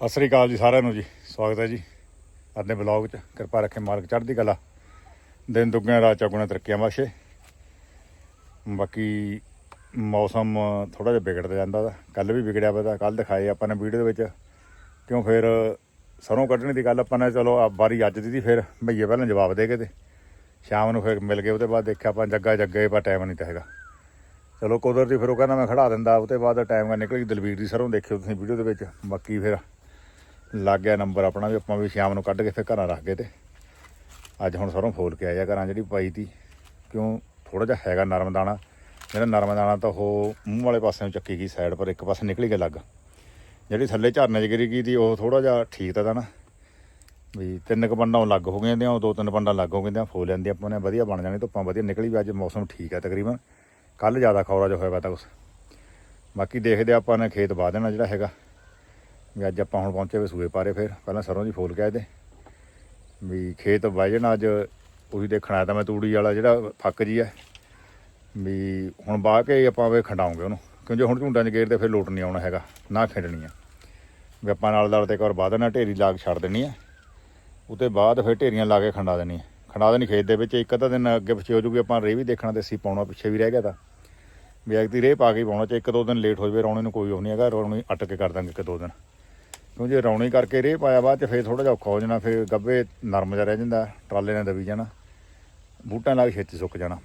ਸਤਿ ਸ੍ਰੀ ਅਕਾਲ ਜੀ ਸਾਰਿਆਂ ਨੂੰ ਜੀ, ਸਵਾਗਤ ਹੈ ਜੀ। ਆਪਣੇ ਬਲੌਗ 'ਚ ਕਿਰਪਾ ਰੱਖੇ ਮਾਲਕ ਚੜ੍ਹਦੀ ਕਲਾ। ਦਿਨ ਦੁੱਗਣੇ ਰਾਤ ਚੌਗੁਣੇ ਤਰੱਕੀਆਂ ਬਖਸ਼ੇ। ਬਾਕੀ ਮੌਸਮ ਥੋੜਾ ਜਿਹਾ ਵਿਗੜਦਾ ਜਾਂਦਾ ਦਾ ਕੱਲ ਵੀ ਵਿਗੜਿਆ ਪਤਾ ਕੱਲ ਦਿਖਾਏ ਆਪਾਂ ਨੇ ਵੀਡੀਓ ਦੇ ਵਿੱਚ। ਕਿਉਂ ਫਿਰ ਸਰੋਂ ਕੱਢਣ ਦੀ ਗੱਲ ਆਪਾਂ ਨੇ, ਚਲੋ ਆ ਵਾਰੀ ਅੱਜ ਦੀ ਸੀ, ਫਿਰ ਭਈਏ ਪਹਿਲਾਂ ਜਵਾਬ ਦੇ ਕੇ ਤੇ ਸ਼ਾਮ ਨੂੰ ਫਿਰ ਮਿਲ ਗਏ, ਉਹਦੇ ਬਾਅਦ ਦੇਖਿਆ ਆਪਾਂ ਜੱਗਾ ਜੱਗੇ, ਪਰ ਟਾਈਮ ਨਹੀਂ ਤਾਂ ਹੈਗਾ। ਚਲੋ ਕੁਦਰਤੀ ਫਿਰ ਉਹ ਕਹਿੰਦਾ ਮੈਂ ਖੜਾ ਦਿੰਦਾ, ਉਹਦੇ ਬਾਅਦ ਟਾਈਮ ਗਾ ਨਿਕਲ ਗਈ ਦਲਵੀਰ ਦੀ ਸਰੋਂ ਦੇਖਿਓ ਤੁਸੀਂ ਵੀਡੀਓ ਦੇ ਵਿੱਚ। ਬਾਕੀ ਫਿਰ ਲੱਗ ਗਿਆ ਨੰਬਰ ਆਪਣਾ ਵੀ ਆਪਾਂ ਵੀ ਸ਼ਾਮ ਨੂੰ ਕੱਢ ਕੇ ਫਿਰ ਘਰਾਂ ਰੱਖ ਗਏ ਤੇ। ਅੱਜ ਹੁਣ ਸਰੋਂ ਫੋਲ ਕੇ ਆਇਆ ਘਰਾਂ ਜਿਹੜੀ ਪਾਈ ਤੀ। ਕਿਉਂ? ਥੋੜਾ ਜਿਹਾ ਹੈਗਾ ਨਰਮ ਦਾਣਾ। ਜਿਹੜਾ ਨਰਮ ਦਾਣਾ ਤਾਂ ਉਹ ਮੂੰਹ ਵਾਲੇ ਪਾਸੇ ਨੂੰ ਚੱਕੀ ਗਈ ਸਾਈਡ ਪਰ ਇੱਕ ਪਾਸੇ ਨਿਕਲੀ ਗਿਆ ਲੱਗ। ਜਿਹੜੀ ਥੱਲੇ ਝਰਨੇ 'ਚ ਗਿਰੀ ਗਈ ਤੀ, ਉਹ ਥੋੜਾ ਜਿਹਾ ਠੀਕ ਤਾਂ ਤਾ ਨਾ। ਵੀ ਤਿੰਨ ਕੁ ਪੰਡਾਂ ਲੱਗ ਹੋ ਗਈਆਂ ਉਹ ਦੋ ਤਿੰਨ ਪੰਡਾਂ ਲੱਗ ਹੋ ਗਈਆਂ ਫੋਲ ਲੈਂਦੇ ਆਪਾਂ ਨੇ, ਵਧੀਆ ਬਣ ਜਾਣੀ, ਧੁੱਪਾਂ ਵਧੀਆ ਨਿਕਲੀ ਵੀ ਅੱਜ ਮੌਸਮ ਠੀਕ ਹੈ ਤਕਰੀਬਨ। ਕੱਲ ਜ਼ਿਆਦਾ ਖੌਰਾ ਜੋ ਹੋਇਆ ਵਾ ਤਾਂ ਕੁਛ। ਬਾਕੀ ਦੇਖਦੇ ਹਾਂ ਆਪਾਂ ਨੇ ਖੇਤ ਵਾ ਦੇਣਾ ਜਿਹੜਾ ਹੈਗਾ। ਵੀ ਅੱਜ ਆਪਾਂ ਹੁਣ ਪਹੁੰਚੇ ਵੇ ਸੂਏ ਪਾਰੇ ਫਿਰ। ਪਹਿਲਾਂ ਸਰੋਂ ਦੀ ਫੋਲ ਕਹਿ ਦੇ। ਵੀ ਖੇਤ ਵਾਜਣ ਅੱਜ ਉਹੀ ਦੇਖਣ ਆਇਆ ਤਾਂ ਮੈਂ ਤੂੜੀ ਵਾਲਾ ਜਿਹੜਾ ਫੱਕ ਜੀ ਹੈ ਵੀ ਹੁਣ ਬਾਹ ਕੇ ਆਪਾਂ ਵੇ ਖੰਡਾਉਂਗੇ ਉਹਨੂੰ। ਕਿਉਂਕਿ ਹੁਣ ਝੁੰਡਾਂ 'ਚ ਗੇਰ ਤੇ ਫਿਰ ਲੋਟ ਨਹੀਂ ਆਉਣਾ ਹੈਗਾ, ਨਾ ਖਿੰਡਣੀ ਹੈ ਵੀ ਆਪਾਂ ਨਾਲ ਨਾਲ ਤੇ ਇੱਕ ਵਾਰ ਬਾਹ ਦੇਣਾ ਢੇਰੀ ਲਾ ਕੇ ਛੱਡ ਦੇਣੀ ਹੈ ਉਤੇ ਬਾਅਦ ਫਿਰ ਢੇਰੀਆਂ ਲਾ ਕੇ ਖੰਡਾ ਦੇਣੀ ਹੈ ਖੰਡਾ ਦੇਣੀ ਖੇਤ ਦੇ ਵਿੱਚ, ਇੱਕ ਅੱਧਾ ਦਿਨ ਅੱਗੇ ਪਿੱਛੇ ਹੋ ਜੂਗੀ ਆਪਾਂ ਰੇ ਵੀ ਦੇਖਣਾ ਤੇ ਅਸੀਂ ਪਾਉਣਾ ਪਿੱਛੇ ਵੀ ਰਹਿ ਗਿਆ ਤਾਂ। ਵੀ ਐਕਤੀ ਰੇ ਪਾ ਕੇ ਹੀ ਪਾਉਣਾ ਚ ਇੱਕ ਦੋ ਦਿਨ ਲੇਟ ਹੋ ਜਾਵੇ, ਰੌਣੇ ਨੂੰ ਕੋਈ ਉਹ ਨਹੀਂ ਹੈਗਾ, ਰੌਣੀ ਅਟ ਕੇ ਕਰ ਦਾਂਗੇ ਇੱਕ ਦੋ ਦਿਨ। ਕਿਉਂ ਜੇ ਰੌਣੀ ਕਰਕੇ ਰੇਹ ਪਾਇਆ ਬਾਅਦ ਚ ਫਿਰ ਥੋੜਾ ਜਿਹਾ ਔਖਾ ਹੋ ਜਾਣਾ, ਫਿਰ ਗੱਬੇ ਨਰਮ ਜਿਹਾ ਰਹਿ ਜਾਂਦਾ, ਟਰਾਲੇ ਨਾਲ ਦਬੀ ਜਾਣਾ, ਬੂਟਿਆਂ ਨਾਲ ਛੇਤੀ ਸੁੱਕ ਜਾਣਾ।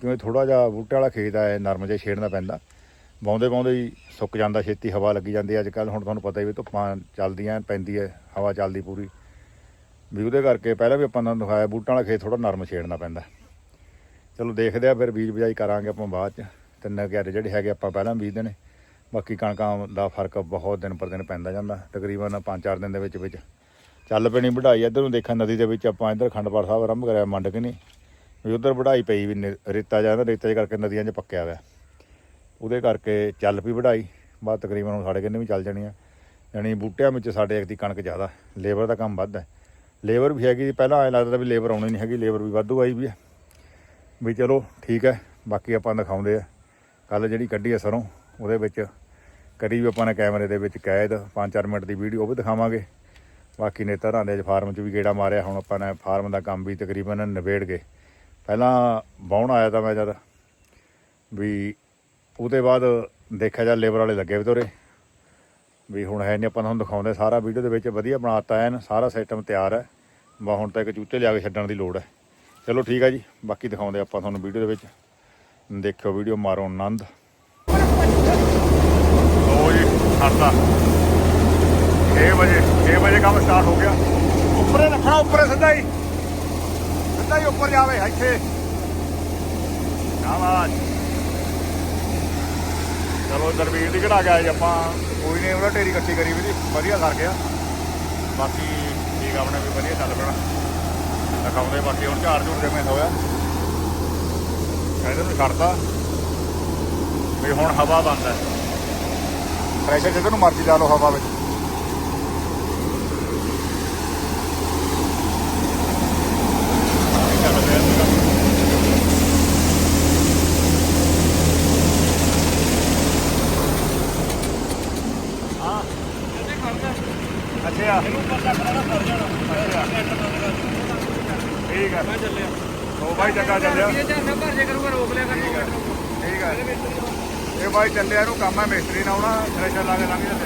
ਕਿਉਂਕਿ ਥੋੜਾ ਜਿਹਾ ਬੂਟੇ ਵਾਲਾ ਖੇਤ ਆ, ਇਹ ਨਰਮ ਜਿਹਾ ਛੇੜਨਾ ਪੈਂਦਾ। ਬਾਉਂਦੇ ਬਾਉਂਦੇ ਹੀ ਸੁੱਕ ਜਾਂਦਾ, ਛੇਤੀ ਹਵਾ ਲੱਗੀ ਜਾਂਦੀ ਅੱਜ ਕੱਲ ਹੁਣ ਤੁਹਾਨੂੰ ਪਤਾ ਹੀ ਵੀ ਧੁੱਪਾਂ ਚੱਲਦੀਆਂ, ਪੈਂਦੀ ਹੈ, ਹਵਾ ਚੱਲਦੀ ਪੂਰੀ। ਵੀ ਉਹਦੇ ਕਰਕੇ ਪਹਿਲਾਂ ਵੀ ਆਪਾਂ ਤੁਹਾਨੂੰ ਦਿਖਾਇਆ ਬੂਟਾਂ ਵਾਲਾ ਖੇਤ ਥੋੜਾ ਨਰਮ ਛੇੜਨਾ ਪੈਂਦਾ। ਚਲੋ ਦੇਖਦੇ ਆ, ਫਿਰ ਬੀਜ ਬਿਜਾਈ ਕਰਾਂਗੇ ਆਪਾਂ ਬਾਅਦ ਚ। ਤਿੰਨ ਕਿਆਰੇ ਜਿਹੜੇ ਹੈਗੇ ਆਪਾਂ ਪਹਿਲਾਂ ਬੀਜਦੇ ਨੇ। ਬਾਕੀ ਕਣਕਾਂ ਦਾ ਫ਼ਰਕ ਬਹੁਤ ਦਿਨ ਪਰ ਦਿਨ ਪੈਂਦਾ ਜਾਂਦਾ, ਤਕਰੀਬਨ 5-4 ਦਿਨ ਦੇ ਵਿੱਚ ਵਿੱਚ। ਚੱਲ ਪੈਣੀ ਵਢਾਈ, ਇੱਧਰ ਨੂੰ ਦੇਖਾਂ ਨਦੀ ਦੇ ਵਿੱਚ ਆਪਾਂ ਇੱਧਰ ਖੰਡਪਾੜ ਸਾਹਿਬ ਆਰੰਭ ਕਰਿਆ, ਮੰਡ ਕੇ ਨਹੀਂ ਵੀ ਉਧਰ ਵਢਾਈ ਪਈ ਵੀ ਨੇ- ਰੇਤਾ ਜਾਂਦਾ ਰੇਤੇ ਕਰਕੇ ਨਦੀਆਂ 'ਚ ਪੱਕਿਆ ਹੋਇਆ। ਉਹਦੇ ਕਰਕੇ ਚੱਲ ਪਈ ਵਢਾਈ, ਬਾਅਦ ਤਕਰੀਬਨ ਹੁਣ ਸਾਡੇ ਕਿੰਨੇ ਵੀ ਚੱਲ ਜਾਣੀ ਆ। ਯਾਨੀ ਬੂਟਿਆਂ ਵਿੱਚ ਸਾਡੇ ਇੱਕ ਦੀ ਕਣਕ ਜ਼ਿਆਦਾ, ਲੇਬਰ ਦਾ ਕੰਮ ਵੱਧ ਹੈ। ਲੇਬਰ ਵੀ ਹੈਗੀ, ਪਹਿਲਾਂ ਐਂ ਲੱਗਦਾ ਵੀ ਲੇਬਰ ਆਉਣੀ ਨਹੀਂ ਹੈਗੀ, ਲੇਬਰ ਵੀ ਵਾਧੂ ਆਈ ਵੀ ਹੈ। ਵੀ ਚਲੋ ਠੀਕ ਹੈ, ਬਾਕੀ ਆਪਾਂ ਦਿਖਾਉਂਦੇ ਆ। ਕੱਲ ਜਿਹੜੀ ਕੱਢੀ ਆ ਸਰੋਂ ਉਹਦੇ ਵਿੱਚ ਕਰੀ ਵੀ ਆਪਾਂ ਨੇ ਕੈਮਰੇ ਦੇ ਵਿੱਚ ਕੈਦ 5-4 ਮਿੰਟ ਦੀ ਵੀਡੀਓ ਉਹ ਵੀ ਦਿਖਾਵਾਂਗੇ। ਬਾਕੀ ਨੇ ਤਰ੍ਹਾਂ ਦੇ ਫਾਰਮ 'ਚ ਵੀ ਗੇੜਾ ਮਾਰਿਆ, ਹੁਣ ਆਪਾਂ ਨੇ ਫਾਰਮ ਦਾ ਕੰਮ ਵੀ ਤਕਰੀਬਨ ਨਿਬੇੜ ਗਏ। ਪਹਿਲਾਂ ਬਾਉਣ ਆਇਆ ਤਾਂ ਮੈਂ ਜਦ ਵੀ ਉਹਦੇ ਬਾਅਦ ਦੇਖਿਆ ਜਾ ਲੇਬਰ ਵਾਲੇ ਲੱਗੇ ਵੀ ਤੋਰੇ ਵੀ ਹੁਣ ਹੈ ਨਹੀਂ ਆਪਾਂ ਤੁਹਾਨੂੰ ਦਿਖਾਉਂਦੇ ਸਾਰਾ ਵੀਡੀਓ ਦੇ ਵਿੱਚ ਵਧੀਆ ਬਣਾਤਾ ਐਨ, ਸਾਰਾ ਸਿਸਟਮ ਤਿਆਰ ਹੈ। ਬਾ ਹੁਣ ਤਾਂ ਇੱਕ ਚੂਚੇ ਲਿਆ ਕੇ ਛੱਡਣ ਦੀ ਲੋੜ ਹੈ। ਚਲੋ ਠੀਕ ਹੈ ਜੀ, ਬਾਕੀ ਦਿਖਾਉਂਦੇ ਆਪਾਂ ਤੁਹਾਨੂੰ ਵੀਡੀਓ ਦੇ ਵਿੱਚ। ਦੇਖਿਓ ਵੀਡੀਓ ਮਾਰੋ ਆਨੰਦ ਲੋ ਜੀ 6 ਵਜੇ 6 ਵਜੇ ਕੰਮ ਸਟਾਰਟ ਹੋ ਗਿਆ। ਉੱਪਰੇ ਰੱਖਣਾ, ਉੱਪਰੇ ਸਿੱਧਾ ਹੀ। ਸਿੱਧਾ ਹੀ ਉੱਪਰ ਜਾਵੇ, ਇੱਥੇ। ਆਵਾਜ਼ ਚਲੋ ਦਰਬੀਰ ਦੀ ਕਢਾ ਗਿਆ ਜੀ ਆਪਾਂ। ਕੋਈ ਨਹੀਂ, ਉਹਦਾ ਢੇਰੀ ਇਕੱਠੀ ਕਰੀ ਵੀ ਵਧੀਆ ਕਰ ਗਿਆ। ਬਾਕੀ ਠੀਕ ਆਪਣੇ ਵੀ ਵਧੀਆ ਚੱਲ ਪੈਣਾ। ਦਿਖਾਉਂਦੇ ਬਾਕੀ ਹੁਣ ਝਾੜ ਝੂੜ ਜਿਵੇਂ ਹੋਇਆ। ਕਹਿੰਦੇ ਨੂੰ ਛੱਡਤਾ ਵੀ ਹੁਣ ਹਵਾ ਬੰਦ ਹੈ। ਪ੍ਰੈਸ਼ਰ ਜਿੱਧਰ ਨੂੰ ਮਰਜ਼ੀ ਲਾ ਲਓ ਹਵਾ ਵਿੱਚ। ਅੱਛਾ। ਠੀਕ ਹੈ ਮੈਂ ਚੱਲਿਆ। ਉਹ ਬਾਈ ਜੱਗਾ ਚੱਲਿਆ। ਇਹ ਝਰਨਾ ਭਰ ਜੇ ਕਰੂਗਾ ਰੋਕ ਲਿਆ ਠੀਕ ਹੈ ਕਰਨਾ ਠੀਕ ਹੈ ਇਹ ਬਾਈ ਚੱਲਿਆ ਇਹਨੂੰ ਕੰਮ ਹੈ ਮਿਸਤਰੀ ਨਾਲ ਆਉਣਾ, ਥ੍ਰੈਸ਼ਰ ਲਾ ਕੇ ਲੰਘ ਜਾਂਦੇ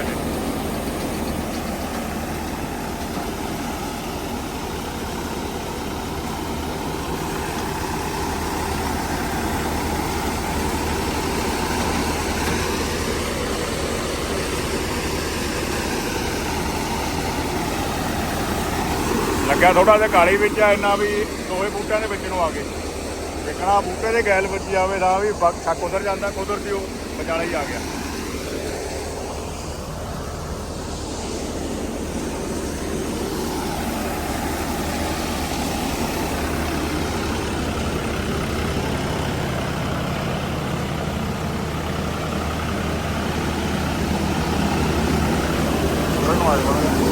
ਲੱਗਿਆ ਥੋੜਾ ਜਿਹਾ ਕਾਲੀ ਵਿੱਚ ਆ, ਇੰਨਾ ਵੀ ਦੋਵੇਂ ਬੂਟਿਆਂ ਦੇ ਵਿੱਚ ਨੂੰ ਆ ਗਏ। ਦੇਖਣਾ ਬੂਟੇ ਦੇ ਗੈਲ ਵੱਜ ਜਾਵੇ ਤਾਂ ਵੀ ਬੱਕ ਛੱਕ ਉਧਰ ਜਾਂਦਾ, ਕੁਦਰਤੀ ਉਹ ਵਿਚਾਲੇ ਹੀ ਆ ਗਿਆ ਉਧਰ ਨੂੰ ਆ ਜਾਣਾ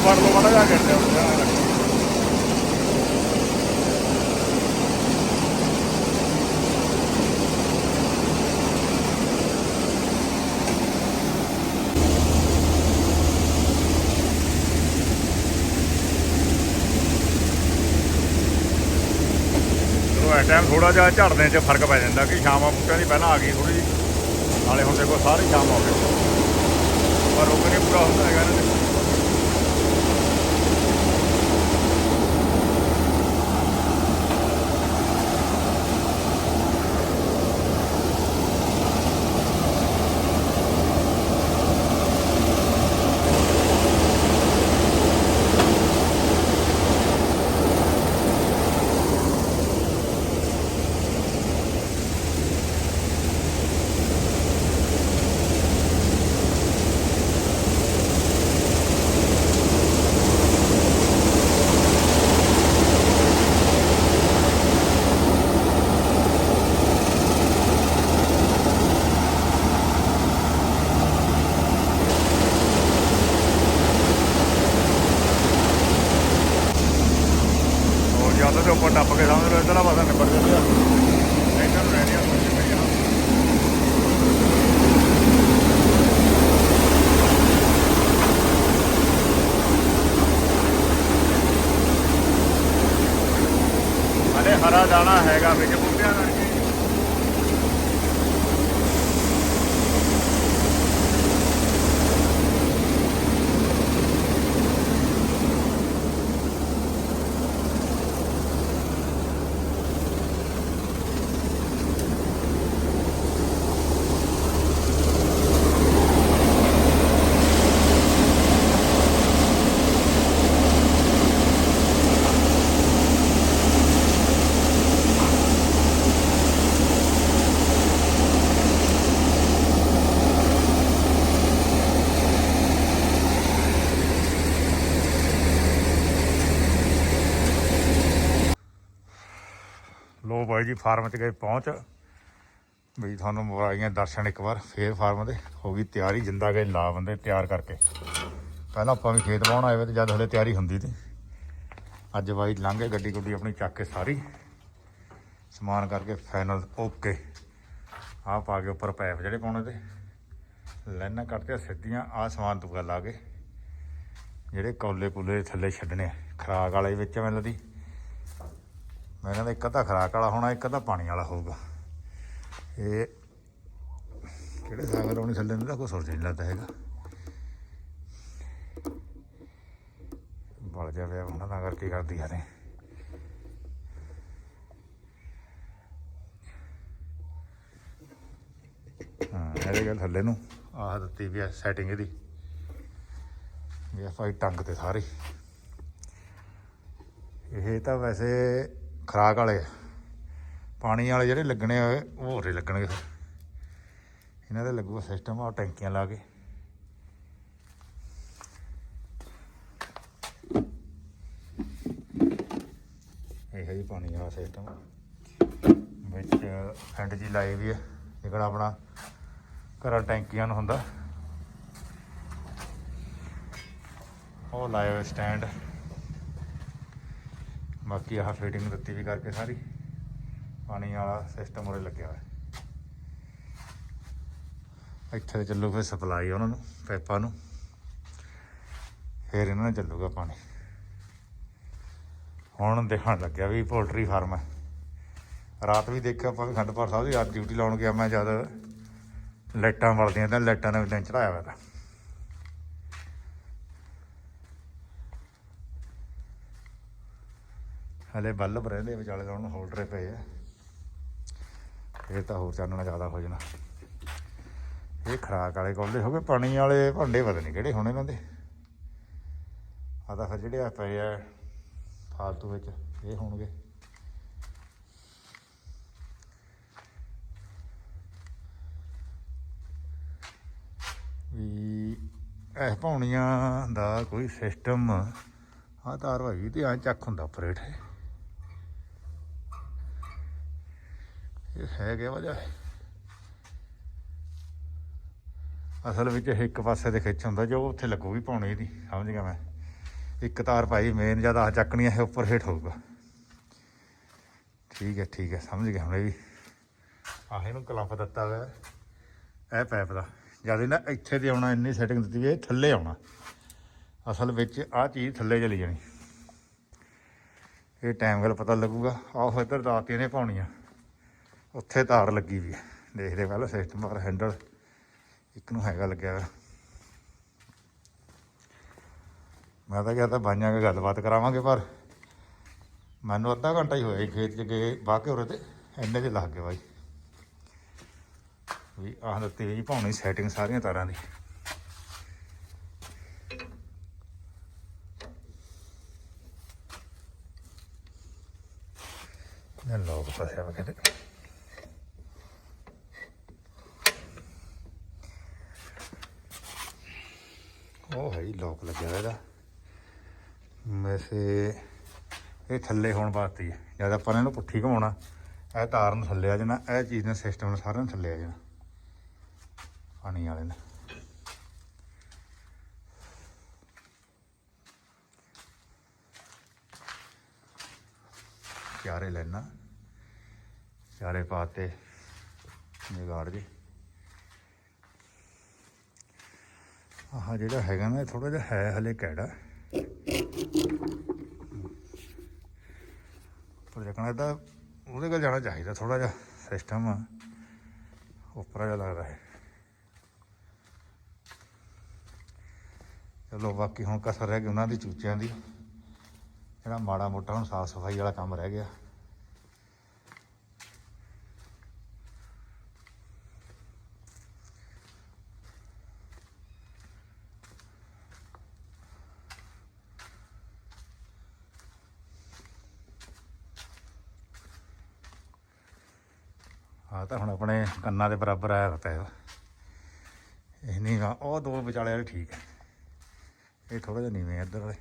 ਵੜ ਲੋ ਮਾੜਾ ਜਾ ਕਰਦੇ ਆ ਚਲੋ ਐ ਟਾਈਮ ਥੋੜਾ ਜਿਹਾ ਝੜਨੇ 'ਚ ਫ਼ਰਕ ਪੈ ਜਾਂਦਾ ਕਿ ਸ਼ਾਮਾਂ ਬੂਟਿਆਂ ਦੀ ਪਹਿਲਾਂ ਆ ਗਈ ਥੋੜੀ ਜਿਹੀ, ਨਾਲੇ ਹੁਣ ਦੇਖੋ ਸਾਰੇ ਸ਼ਾਮ ਹੋ ਗਏ। ਪਰ ਰੁਕ ਨਹੀਂ ਪੂਰਾ ਹੁੰਦਾ ਹੈਗਾ ਇਹਨਾਂ ਜੀ ਫਾਰਮ 'ਚ ਗਏ ਪਹੁੰਚ। ਵੀ ਤੁਹਾਨੂੰ ਮਵਾਈਆਂ ਦਰਸ਼ਨ ਇੱਕ ਵਾਰ ਫੇਰ ਫਾਰਮ ਦੇ। ਹੋ ਗਈ ਤਿਆਰੀ ਜਿੰਦਾ ਗਏ ਲਾ ਬੰਦੇ ਤਿਆਰ ਕਰਕੇ। ਪਹਿਲਾਂ ਆਪਾਂ ਵੀ ਖੇਤ ਬਾਉਣ ਆਏ ਵੇ ਤੇ ਜਦ ਹਲੇ ਤਿਆਰੀ ਹੁੰਦੀ ਸੀ ਅੱਜ ਬਾਈ ਲੰਘੇ ਗੱਡੀ ਗੁੱਡੀ ਆਪਣੀ ਚੱਕ ਕੇ ਸਾਰੀ। ਸਮਾਨ ਕਰਕੇ ਫਾਈਨਲ ਓਕੇ। ਆਹ ਪਾ ਕੇ ਉੱਪਰ ਪੈਪ ਜਿਹੜੇ ਪਾਉਣੇ ਤੇ। ਲਾਈਨਾਂ ਕੱਟਦੇ ਸਿੱਧੀਆਂ ਆਹ ਸਮਾਨ ਦੂਗਾ ਲਾ ਕੇ। ਜਿਹੜੇ ਕੌਲੇ ਕੁਲੇ ਥੱਲੇ ਛੱਡਣੇ ਆ, ਖਰਾਕ ਵਾਲੇ ਵਿੱਚ ਮੈਨੂੰ ਲੱਗਦੀ। ਮੈਂ ਕਹਿੰਦਾ ਇੱਕ ਅੱਧਾ ਖਰਾਕ ਵਾਲਾ ਹੋਣਾ, ਇੱਕ ਅੱਧਾ ਪਾਣੀ ਵਾਲਾ ਹੋਊਗਾ। ਇਹ ਕਿਹੜੇ ਸਾਗਰ ਲਾਉਣੀ ਥੱਲੇ ਨੂੰ ਤਾਂ ਕੋਈ ਸੁਰਜ ਨਹੀਂ ਲੱਗਦਾ ਹੈਗਾ। ਬਲ ਜਾਵੇ ਉਹਨਾਂ ਦਾ ਕਰਕੇ ਕਰਦੀ ਆ ਹਾਂ, ਇਹਦੇ ਗੱਲ ਥੱਲੇ ਨੂੰ। ਆਹ ਦਿੱਤੀ ਵੀ ਆ ਸੈਟਿੰਗ ਇਹਦੀ। ਵੀ ਆ ਭਾਈ ਟੰਗ ਤੇ ਸਾਰੀ। ਇਹ ਤਾਂ ਵੈਸੇ ਖਰਾਕ ਵਾਲੇ। ਆ ਪਾਣੀ ਵਾਲੇ ਜਿਹੜੇ ਲੱਗਣੇ ਆ, ਉਹ ਹੋਰੇ ਲੱਗਣਗੇ ਫਿਰ। ਇਹਨਾਂ ਦਾ ਲੱਗੂਗਾ ਸਿਸਟਮ ਆ ਟੈਂਕੀਆਂ ਲਾ ਕੇ। ਇਹ ਹੈ ਜੀ ਪਾਣੀ ਵਾਲਾ ਸਿਸਟਮ ਵਿੱਚ ਫੈਂਟ ਜੀ ਲਾਈ ਵੀ ਹੈ ਜਿਹੜਾ ਆਪਣਾ ਘਰਾਂ ਟੈਂਕੀਆਂ ਨੂੰ ਹੁੰਦਾ। ਉਹ ਲਾਇਆ ਹੋਇਆ ਸਟੈਂਡ ਬਾਕੀ ਆਹ ਫਿਟਿੰਗ ਦਿੱਤੀ ਵੀ ਕਰਕੇ ਸਾਰੀ। ਪਾਣੀ ਵਾਲਾ ਸਿਸਟਮ ਉਰੇ ਲੱਗਿਆ ਹੋਇਆ। ਇੱਥੇ ਤੇ ਚੱਲੂ ਫਿਰ ਸਪਲਾਈ ਉਹਨਾਂ ਨੂੰ, ਪਾਈਪਾਂ ਨੂੰ। ਫਿਰ ਇਹਨਾਂ ਨਾਲ ਚੱਲੂਗਾ ਪਾਣੀ। ਹੁਣ ਦੇਖਣ ਲੱਗਿਆ ਵੀ ਪੋਲਟਰੀ ਫਾਰਮ ਹੈ। ਰਾਤ ਵੀ ਦੇਖਿਆ ਆਪਾਂ ਵੀ ਖੰਡਪੁਰ ਸਾਹਿਬ ਦੀ ਰਾਤ ਡਿਊਟੀ ਲਾਉਣ ਗਿਆ ਮੈਂ ਜਦ। ਲਾਈਟਾਂ ਵਲਦੀਆਂ ਤਾਂ ਲਾਈਟਾਂ ਨੇ ਦਿਨ ਚੜਾਇਆ ਹੋਇਆ ਤਾਂ। ਹਲੇ ਬੱਲਬ ਰਹਿੰਦੇ ਵਿਚਾਲੇ ਤਾਂ ਹੁਣ ਹੋਲਡਰੇ ਪਏ ਆ। ਇਹ ਤਾਂ ਹੋਰ ਚਾਨਣਾ ਜ਼ਿਆਦਾ ਹੋ ਜਾਣਾ। ਇਹ ਖਰਾਕ ਵਾਲੇ ਕੋਲੇ ਹੋ ਗਏ, ਪਾਣੀ ਵਾਲੇ ਭਾਂਡੇ ਪਤਾ ਨਹੀਂ ਕਿਹੜੇ ਹੋਣੇ ਇਹਨਾਂ ਦੇ। ਆ ਤਾਂ ਫਿਰ ਜਿਹੜੇ ਆ ਪਏ ਆ, ਫਾਲਤੂ ਵਿੱਚ, ਇਹ ਹੋਣਗੇ। ਵੀ ਇਹ ਪੌਣੀਆਂ ਦਾ ਕੋਈ ਸਿਸਟਮ ਆ ਤਾਰ ਹੈਗੀ ਤੇ ਆ ਚੱਕ ਹੁੰਦਾ ਆਪਰੇਟ ਹੈ ਇਹ ਕਿ ਵਜ੍ਹਾ ਅਸਲ ਵਿੱਚ ਇਹ ਇੱਕ ਪਾਸੇ 'ਤੇ ਖਿੱਚ ਹੁੰਦਾ, ਜੋ ਉੱਥੇ ਲੱਗੂਗੀ ਪਾਉਣੀ ਦੀ ਸਮਝ ਗਿਆ ਮੈਂ। ਇੱਕ ਤਾਰ ਪਾਈ ਮੇਨ ਜਦ ਆ ਚੱਕਣੀ ਹੈ ਉੱਪਰ ਹੇਠ ਹੋਊਗਾ। ਠੀਕ ਹੈ ਠੀਕ ਹੈ, ਸਮਝ ਗਿਆ ਹੁਣ ਇਹ ਵੀ। ਆਹ ਇਹਨੂੰ ਕਲੰਪ ਦਿੱਤਾ ਹੋਇਆ ਇਹ ਪੈਪ ਦਾ। ਜਦ ਇਹਨਾਂ ਇੱਥੇ ਤੇ ਆਉਣਾ, ਇੰਨੀ ਸੈਟਿੰਗ ਦਿੱਤੀ ਵੀ ਇਹ ਥੱਲੇ ਆਉਣਾ। ਅਸਲ ਵਿੱਚ ਆਹ ਚੀਜ਼ ਥੱਲੇ ਚਲੀ ਜਾਣੀ। ਇਹ ਟਾਈਮ ਗੱਲ ਪਤਾ ਲੱਗੂਗਾ। ਆਹ ਇੱਧਰ ਦਾਤੀਆਂ ਨੇ ਪਾਉਣੀਆਂ। ਉੱਥੇ ਤਾਰ ਲੱਗੀ ਵੀ ਹੈ। ਦੇਖਦੇ ਪਹਿਲਾਂ ਸਿਸਟਮ ਪਰ ਹੈਂਡਲ ਇੱਕ ਨੂੰ ਹੈਗਾ ਲੱਗਿਆ ਹੋਇਆ। ਮੈਂ ਤਾਂ ਕਿਹਾ ਤਾਂ ਬਾਈਆਂ ਕੇ ਗੱਲਬਾਤ ਕਰਾਵਾਂਗੇ, ਪਰ ਮੈਨੂੰ ਅੱਧਾ ਘੰਟਾ ਹੀ ਹੋਇਆ ਖੇਤ 'ਚ ਗਏ ਬਾਹ ਕੇ ਉਰੇ ਤੇ। ਇੰਨੇ 'ਚ ਲੱਗ ਗਏ ਬਾਈ। ਵੀ ਆਹ ਦਿੱਤੀ ਵੀ ਜੀ ਪਾਉਣੀ ਸੈਟਿੰਗ ਸਾਰੀਆਂ ਤਾਰਾਂ ਦੀ। ਲੋ ਫਸਿਆ ਵਾ ਕਿਤੇ ਉਹ ਹੈ ਜੀ, ਲੋਕ ਲੱਗਿਆ ਹੋਇਆ ਇਹਦਾ। ਵੈਸੇ ਇਹ ਥੱਲੇ ਹੋਣ ਵਾਸਤੇ ਹੈ ਜਦ ਆਪਾਂ ਇਹਨੂੰ ਪੁੱਠੀ ਘਮਾਉਣਾ, ਇਹ ਤਾਰ ਨੂੰ ਥੱਲੇ ਆ ਜਾਣਾ, ਇਹ ਚੀਜ਼ ਨੇ ਸਿਸਟਮ ਨੂੰ ਸਾਰਿਆਂ ਨੂੰ ਥੱਲੇ ਆ ਜਾਣਾ। ਪਾਣੀ ਵਾਲੇ ਨੇ। ਚਾਰੇ ਲੈਣਾ ਚਾਰੇ ਪਾਤੇ ਨਿਗਾੜ ਜੀ। ਆਹ ਜਿਹੜਾ ਹੈਗਾ ਨਾ ਥੋੜਾ ਜਿਹਾ ਹੈ ਹਲੇ ਕਿਹੜਾ ਪਰ ਜਕਣਾ ਤਾਂ ਉਹਦੇ ਕੋਲ ਜਾਣਾ ਚਾਹੀਦਾ ਥੋੜਾ ਜਿਹਾ ਸਿਸਟਮ ਉੱਪਰ ਜਿਹਾ ਲੱਗਦਾ ਹੈ। ਚਲੋ ਬਾਕੀ ਹੁਣ ਕਸਰ ਰਹਿ ਗਈ ਉਹਨਾਂ ਦੀ ਚੂਚਿਆਂ ਦੀ। ਜਿਹੜਾ ਮਾੜਾ ਮੋਟਾ ਹੁਣ ਸਾਫ਼ ਸਫ਼ਾਈ ਵਾਲਾ ਕੰਮ ਰਹਿ ਗਿਆ। ਆ ਤਾਂ ਹੁਣ ਆਪਣੇ ਕੰਨਾਂ ਦੇ ਬਰਾਬਰ ਆਇਆ ਪਤਾ ਹੈ। ਇਹ ਨਹੀਂ ਗਾ, ਉਹ ਦੋ ਵਿਚਾਲੇ ਵਾਲੇ ਠੀਕ ਹੈ। ਇਹ ਥੋੜਾ ਜਿਹਾ ਨੀਵੇਂ ਇੱਧਰ ਵਾਲੇ।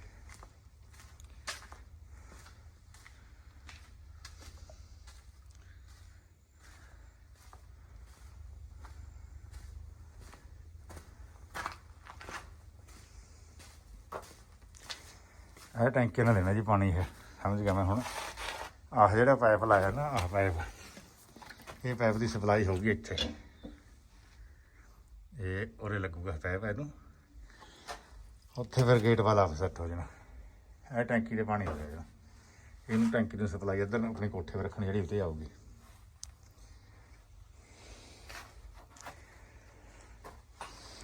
ਇਹ ਟੈਂਕੀ ਨਾਲ ਦੇਣਾ ਜੀ ਪਾਣੀ ਇਹ, ਸਮਝ ਗਿਆ ਮੈਂ ਹੁਣ। ਆਹ ਜਿਹੜਾ ਪਾਈਪ ਲਾਇਆ ਨਾ, ਆਹ ਪਾਈਪ। ਇਹ ਪਾਈਪ ਦੀ ਸਪਲਾਈ ਹੋਊਗੀ ਇੱਥੇ। ਇਹ ਉਰੇ ਲੱਗੂਗਾ ਪਾਈਪ ਇਹਨੂੰ। ਉੱਥੇ ਫਿਰ ਗੇਟ ਵਾਲਾ ਸੈੱਟ ਹੋ ਜਾਣਾ। ਇਹ ਟੈਂਕੀ ਦੇ ਪਾਣੀ ਹੋ ਜਾਏਗਾ ਇਹਨੂੰ ਟੈਂਕੀ ਦੀ ਸਪਲਾਈ ਇੱਧਰ ਨੂੰ ਆਪਣੀ ਕੋਠੇ 'ਤੇ ਰੱਖਣੀ ਜਿਹੜੀ ਉੱਤੇ ਆਊਗੀ।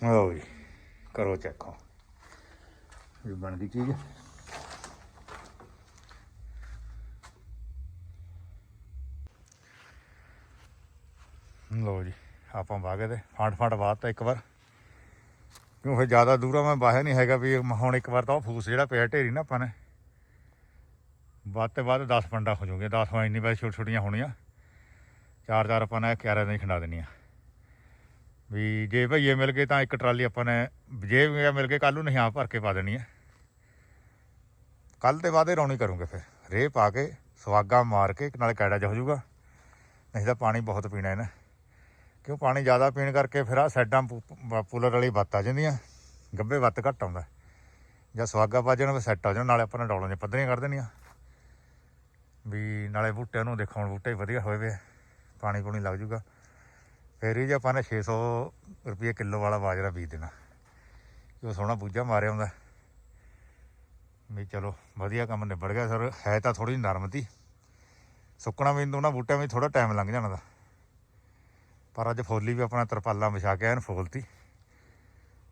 ਆਓ ਜੀ, ਕਰੋ ਚੈੱਕ ਵੀ ਬਣਦੀ ਚੀਜ਼। ਲੋ ਜੀ, ਆਪਾਂ ਵਾਗੇ ਤੇ ਫਾਂਟ ਫਾਂਟ ਵਾਤਾ ਇੱਕ ਵਾਰ। ਕਿਉਂ ਫਿਰ ਜ਼ਿਆਦਾ ਦੂਰਾ ਮੈਂ ਬਾਹਰ ਨਹੀਂ ਹੈਗਾ ਵੀ ਹੁਣ ਇੱਕ ਵਾਰ ਤਾਂ ਉਹ ਫੂਸ ਜਿਹੜਾ ਪਿਆ ਢੇਰੀ ਨਾ ਆਪਾਂ ਨੇ। ਵੱਧ ਤੇ ਵੱਧ 10 ਪੰਡਾ ਹੋ ਜਾਊਗੇ 10 ਵਾਂ ਇੰਨੀ ਵਾਰ ਛੋਟ ਛੋਟੀਆਂ ਹੋਣੀਆਂ। ਚਾਰ ਚਾਰ ਆਪਾਂ ਨੇ ਕਿਆਰਾਂ ਨਹੀਂ ਖੰਡਾ ਦੇਣੀਆਂ। ਵੀ ਜੇ ਭਈਏ ਮਿਲ ਗਏ ਤਾਂ ਇੱਕ ਟਰਾਲੀ ਆਪਾਂ ਨੇ, ਜੇ ਵੀ ਮਿਲ ਗਏ ਕੱਲ ਨੂੰ ਨਹੀਂ ਆ ਭਰ ਕੇ ਪਾ ਦੇਣੀ ਹੈ ਕੱਲ ਤੇ ਬਾਅਦ ਇਹ ਰੌਣੀ ਕਰੂੰਗੇ ਫਿਰ। ਰੇਹ ਪਾ ਕੇ ਸਵਾਗਾ ਮਾਰ ਕੇ, ਨਾਲ ਕੈੜਾ ਜਿਹਾ ਹੋ ਜਾਊਗਾ। ਨਹੀਂ ਤਾਂ ਪਾਣੀ ਬਹੁਤ ਪੀਣਾ ਇਹਨਾਂ। ਕਿਉਂ ਪਾਣੀ ਜ਼ਿਆਦਾ ਪੀਣ ਕਰਕੇ ਫਿਰ ਆ ਸਾਈਡਾਂ ਪੂ- ਪੂਲਰ ਵਾਲੀ ਬੱਤ ਆ ਜਾਂਦੀਆਂ ਗੱਬੇ ਬੱਤ ਘੱਟ ਆਉਂਦਾ। ਜਾਂ ਸਵਾਗਾ ਪਾ ਜਾਣਾ ਸੈੱਟ ਆ ਜਾਣ, ਨਾਲੇ ਆਪਾਂ ਨੇ ਡੌਲਾਂ 'ਚ ਪੱਧਰੀਆਂ ਕਰ ਦੇਣੀਆਂ। ਵੀ ਨਾਲੇ ਬੂਟਿਆਂ ਨੂੰ ਦੇਖੋ ਹੁਣ ਬੂਟੇ ਵਧੀਆ ਹੋਏ ਵੇ ਪਾਣੀ ਪੂਣੀ ਲੱਗ ਜੂਗਾ। ਫਿਰ ਹੀ ਜੇ ਆਪਾਂ ਨੇ 600 ਰੁਪਏ ਕਿਲੋ ਵਾਲਾ ਬਾਜਰਾ ਬੀਜ ਦੇਣਾ। ਕਿ ਉਹ ਸੋਹਣਾ ਬੂਝਾ ਮਾਰਿਆ ਹੁੰਦਾ ਵੀ ਚਲੋ, ਵਧੀਆ ਕੰਮ ਨਿਬੜ ਗਿਆ ਸਰ, ਹੈ ਤਾਂ ਥੋੜੀ ਨਰਮ ਤੀ। ਸੁੱਕਣਾ ਵੀ ਇਹਨਾਂ ਬੂਟਿਆਂ ਵਿੱਚ ਥੋੜਾ ਟਾਈਮ ਲੰਘ ਜਾਣਾ ਦਾ ਪਰ ਅੱਜ ਫੋਲੀ ਵੀ ਆਪਣਾ ਤਰਪਾਲਾਂ ਵਿਛਾ ਕੇ ਐਨ ਫੋਲਤੀ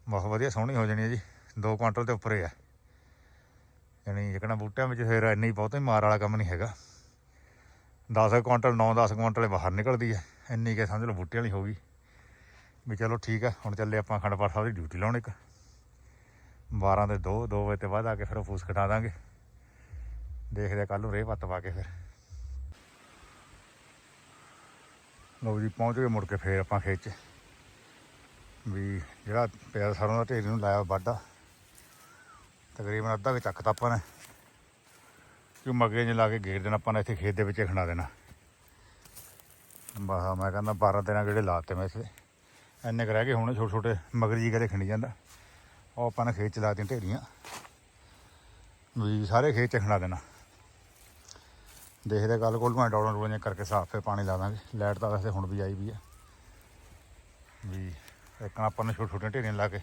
ਬਹੁਤ ਵਧੀਆ ਸੋਹਣੀ ਹੋ ਜਾਣੀ ਹੈ ਜੀ। 2 ਕੁਆਂਟਲ ਤੇ ਉੱਪਰ ਹੀ ਆ। ਯਾਨੀ ਜਿਕਣਾ ਬੂਟਿਆਂ ਵਿੱਚ ਫਿਰ ਇੰਨੀ ਬਹੁਤਾ ਹੀ ਮਾਰ ਵਾਲਾ ਕੰਮ ਨਹੀਂ ਹੈਗਾ। 10 ਕੁਆਂਟਲ 9-10 ਕੁਆਂਟਲ ਬਾਹਰ ਨਿਕਲਦੀ ਹੈ। ਇੰਨੀ ਕੇ ਸਮਝ ਲਓ ਬੂਟੇ ਵਾਲੀ ਹੋ ਗਈ। ਵੀ ਚਲੋ ਠੀਕ ਆ, ਹੁਣ ਚੱਲੇ ਆਪਾਂ ਅਖੰਡ ਪਾਠ ਸਾਹਿਬ ਦੀ ਡਿਊਟੀ ਲਾਉਣ ਇੱਕ। 12 ਦੇ 2 2 ਵਜੇ ਤੋਂ ਬਾਅਦ ਆ ਕੇ ਫਿਰ ਫੂਸ ਕਟਾ ਦਾਂਗੇ। ਦੇਖਦੇ ਕੱਲ ਨੂੰ ਰੇਹ ਪੱਤ ਪਾ ਕੇ ਫਿਰ। ਲਓ ਜੀ, ਪਹੁੰਚ ਗਏ ਮੁੜ ਕੇ ਫੇਰ ਆਪਾਂ ਖੇਤ 'ਚ। ਵੀ ਜਿਹੜਾ ਪਿਆ ਸਰੋਂ ਦਾ ਢੇਰ ਨੂੰ ਲਾਇਆ ਵਾਢਾ, ਤਕਰੀਬਨ ਅੱਧਾ ਕੁ ਚੱਕਤਾ ਆਪਾਂ ਨੇ। ਕਿਉਂ ਮਗਰੇ 'ਚ ਲਾ ਕੇ ਗੇਰ ਦੇਣਾ ਆਪਾਂ ਨੇ, ਇੱਥੇ ਖੇਤ ਦੇ ਵਿੱਚ ਹੀ ਖਣਾ ਦੇਣਾ। ਬਸ ਮੈਂ ਕਹਿੰਦਾ 12 13 ਗੇੜੇ ਲਾਤੇ ਮੈਂ ਇੱਥੇ। ਇੰਨੇ ਕੁ ਰਹਿ ਗਏ ਹੁਣ ਛੋਟੇ ਛੋਟੇ ਮਗਰ ਜੀ ਕਦੇ ਖਣੀ ਜਾਂਦਾ। ਉਹ ਆਪਾਂ ਨੇ ਖੇਤ ਚ ਲਾਤੀਆਂ ਢੇਰੀਆਂ। ਵੀ ਸਾਰੇ ਖੇਤ ਚ ਖੜਾ ਦੇਣਾ। ਦੇਖਦੇ ਗੱਲ ਕੋਲ ਮੈਂ ਡੌਲਾਂ ਡੌਲਾਂ ਕਰਕੇ ਸਾਫ਼ ਫਿਰ ਪਾਣੀ ਲਾ ਦਾਂਗੇ। ਲਾਈਟ ਤਾਂ ਵੈਸੇ ਹੁਣ ਵੀ ਆਈ ਵੀ ਆ। ਵੀ ਇੱਕ ਨਾ ਆਪਾਂ ਨੇ ਛੋਟੇ ਛੋਟੇ ਢੇਰੀਆਂ ਲਾ ਕੇ